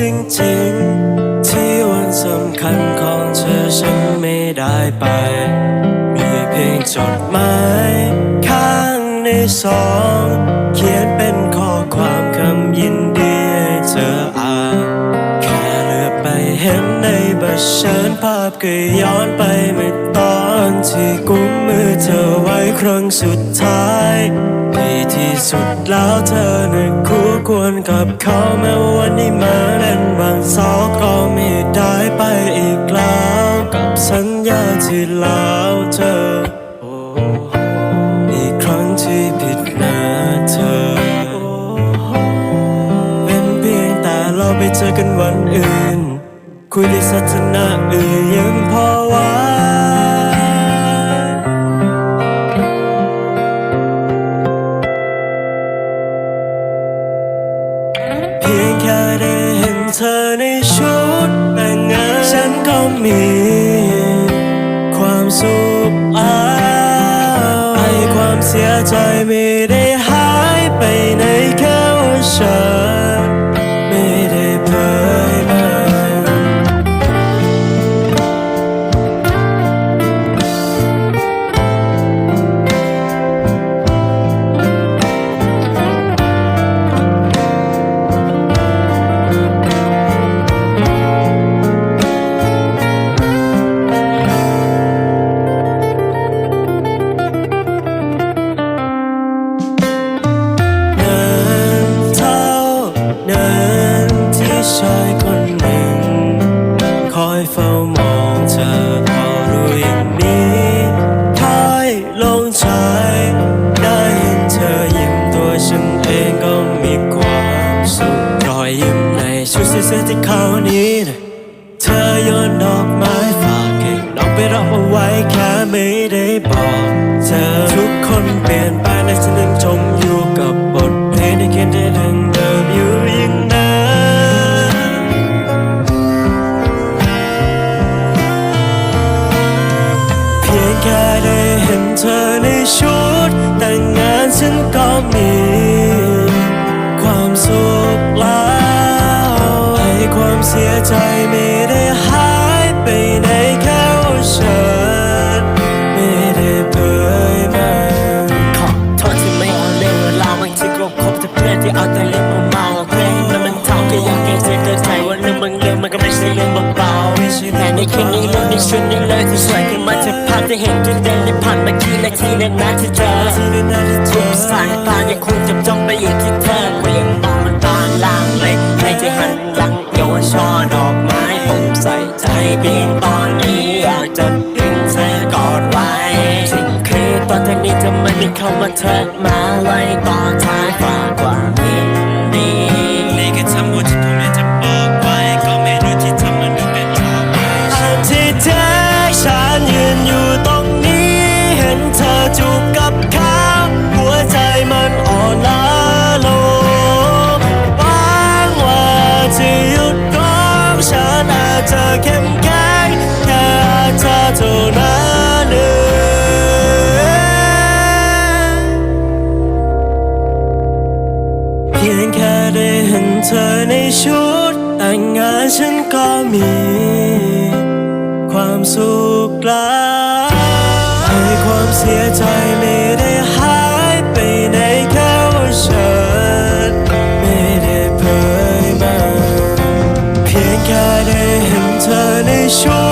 จริงๆ ที่วันสำคัญของเธอฉันไม่ได้ไป มีเพียงจดหมายข้างในสอง เขียนเป็นข้อความคำยินดีให้เธออ่านแค่เหลือไปเห็นในบัตรฉันภาพก็ย้อนไปเมื่อตอนที่กุมมือเธอไว้ครั้งสุดท้ายดีที่สุดแล้วเธอนะคุณ ควรกับเขาแม้ว่าวันนี้มาเล่นบางสาวก็ไม่ได้ไปอีกแล้ว กับสัญญาที่แล้วเธออีกครั้งที่ผิดหน้าเธอ เป็นเพียงแต่เราไปเจอกันวันอื่น คุยในสถานะอื่นยังพอไหว เธอในชุดแต่งงานฉันก็มี ความสุขอ้าวไอความเสียใจไม่ได้ ล ชุดแต่งงานฉันก็มี ความสุขแล้วไอ้ความเสียใจไม่ได้หา นคืนนี้เรื่องในชุดนี้เลยที่สวยขึ้นมาจากภาพที่เห็นจุดเด่นที่ผ่านมากี่นาทีและนาที่เจอที่ได้นาที่เธทุอกสายตายังคงจับจ้องไปอยู่ที่เธอก็ยังมองมันตอนล่างเลยในใจหันหลังโยนช่อดอกไม้ผมใส่ใจเพียงตอนนี้อยากจะดึงเธอกอดไว้สิ่งคือตอนนี้จะไม่มีคำว่าเธอมาไว้ต่อท้ายฝากความี จะหยุดร้องฉันอาจจะเข้มแข็งแค่เธอเท่านั้นเองเพียงแค่ได้เห็นเธอในชุดแต่งงานฉันก็มี ความสุขแล้ว ไ